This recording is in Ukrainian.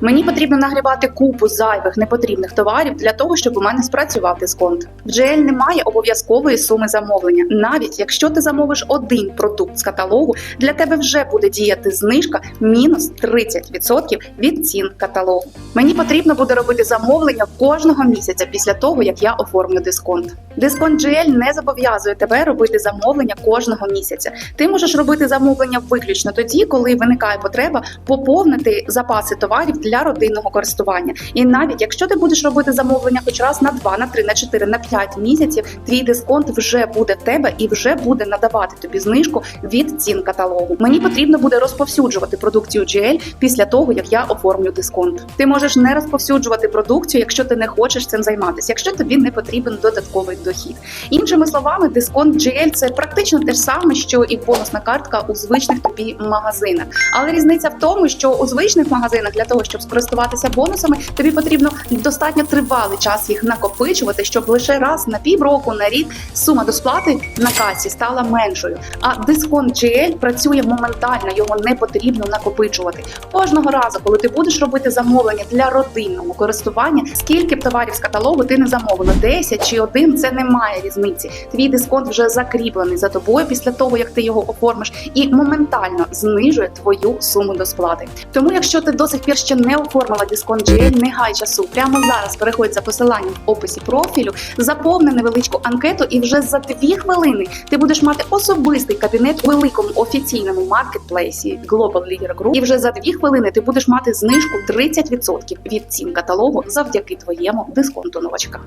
Мені потрібно нагрібати купу зайвих непотрібних товарів для того, щоб у мене спрацював дисконт. В GL немає обов'язкової суми замовлення. Навіть якщо ти замовиш один продукт з каталогу, для тебе вже буде діяти знижка мінус 30% від цін каталогу. Мені потрібно буде робити замовлення кожного місяця після того, як я оформлю дисконт. Дисконт GL не зобов'язує тебе робити замовлення кожного місяця. Ти можеш робити замовлення виключно тоді, коли виникає потреба поповнити запаси товарів для родинного користування. І навіть якщо ти будеш робити замовлення хоч раз на 2, на 3, на 4, на 5 місяців, твій дисконт вже буде в тебе і вже буде надавати тобі знижку від цін каталогу. Мені потрібно буде розповсюджувати продукцію GL після того, як я оформлю дисконт. Ти можеш не розповсюджувати продукцію, якщо ти не хочеш цим займатися, якщо тобі не потрібен додатковий дохід. Іншими словами, дисконт GL – це практично те ж саме, що і бонусна картка у звичних тобі магазинах. Але різниця в тому, що у звичних магазинах для того, щоб скористуватися бонусами, тобі потрібно достатньо тривалий час їх накопичувати, щоб лише раз на півроку, на рік сума до сплати на касі стала меншою. А дисконт GL працює моментально, його не потрібно накопичувати. Кожного разу, коли ти будеш робити замовлення для родинного користування, скільки б товарів з каталогу ти не замовила, 10 чи 1, це не має різниці. Твій дисконт вже закріплений за тобою після того, як ти його оформиш, і моментально знижує твою суму до сплати. Тому, якщо ти до сих пір ще не оформила дисконт GL, не гай часу. Прямо зараз переходь за посиланням в описі профілю, заповни невеличку анкету, і вже за дві хвилини ти будеш мати особистий кабінет у великому офіційному маркетплейсі Global Leader Group. І вже за дві хвилини ти будеш мати знижку 30% від цін каталогу завдяки твоєму дисконту новачка.